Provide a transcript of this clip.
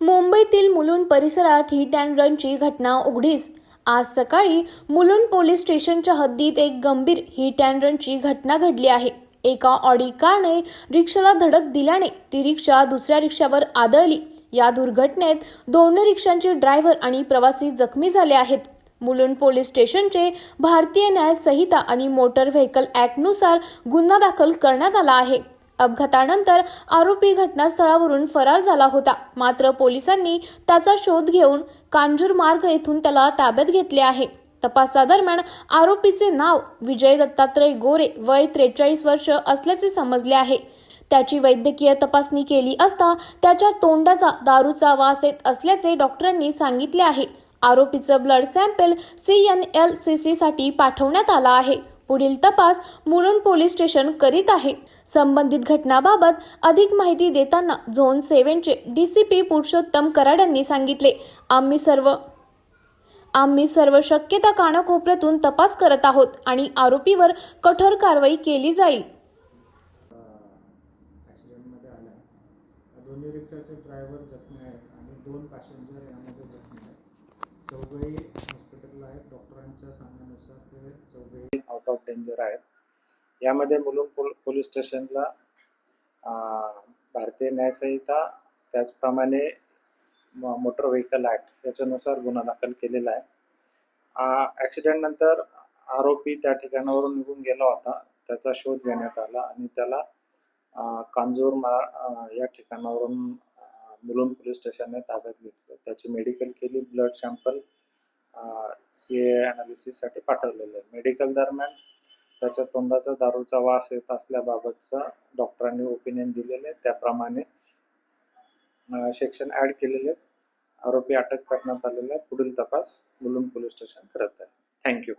मुंबईतील मुलुंड परिसरात hit and रनची घटना उघडीस. आज सकाळी मुलुंड पोलीस स्टेशनच्या हद्दीत एक गंभीर हिट अँड रनची घटना घडली आहे. एका ऑडी कारने रिक्षाला धडक दिल्याने ती रिक्षा दुसऱ्या रिक्षावर आदळली. या दुर्घटनेत दोन्ही रिक्षांचे ड्रायव्हर आणि प्रवासी जखमी झाले आहेत. मुलुंड पोलीस स्टेशनचे भारतीय न्याय संहिता आणि मोटर व्हेकल ॲक्टनुसार गुन्हा दाखल करण्यात आला आहे. अपघातानंतर आरोपी घटनास्थळावरून फरार झाला होता. मात्र पोलिसांनी त्याचा शोध घेऊन कांजूर मार्ग येथून त्याला ताब्यात घेतले आहे. तपासादरम्यान आरोपीचे नाव विजय दत्तात्रय गोरे वय त्रेचाळीस वर्ष असल्याचे समजले आहे. त्याची वैद्यकीय तपासणी केली असता त्याच्या तोंडाचा दारूचा वास येत असल्याचे डॉक्टरांनी सांगितले आहे. आरोपीचं blood sample C N L C C साठी पाठवण्यात आला आहे. पुढील तपास मुलुंड पोलीस स्टेशन करीत आहे. संबंधित घटनाबाबत अधिक माहिती देताना झोन सेव्हनचे डीसीपी पुरुषोत्तम कराड यांनी सांगितले आम्ही सर्व आम्ही सर्व शक्यता कानाकोपऱ्यातून तपास करत आहोत आणि आरोपीवर कठोर कारवाई केली जाईल. ॲक्सिडेंटमध्ये दोन्ही रिक्षाचे ड्रायव्हर जखमी आहेत आणि दोन पॅसेंजर यामध्ये जखमी आहेत. चौघही हॉस्पिटलला आहेत. डॉक्टरांच्या सांगण्यानुसार ते चौघे डेंजर आहेत. यामध्ये मुलुंड पोल पोलीस स्टेशनला भारतीय न्यायसंहिता त्याचप्रमाणे मोटर व्हेकल ॲक्ट याच्यानुसार गुन्हा दाखल केलेला आहे. ॲक्सिडेंटनंतर आरोपी त्या ठिकाणावरून निघून गेला होता. त्याचा शोध घेण्यात आला आणि त्याला कांजूर मा या ठिकाणावरून मुलुंड पोलीस स्टेशनने ताब्यात घेतलं. त्याची मेडिकल केली ब्लड सॅम्पल सी ए अनालिसिससाठी पाठवलेलं आहे. मेडिकल दरम्यान त्याच्या तोंडाचा दारूचा वास येत असल्याबाबतचा डॉक्टरांनी ओपिनियन दिलेले. त्याप्रमाणे सेक्शन ऍड केलेले. आरोपी अटक करण्यात आलेला. पुढील तपास मुलुंड पोलीस स्टेशन करत आहे. थँक्यू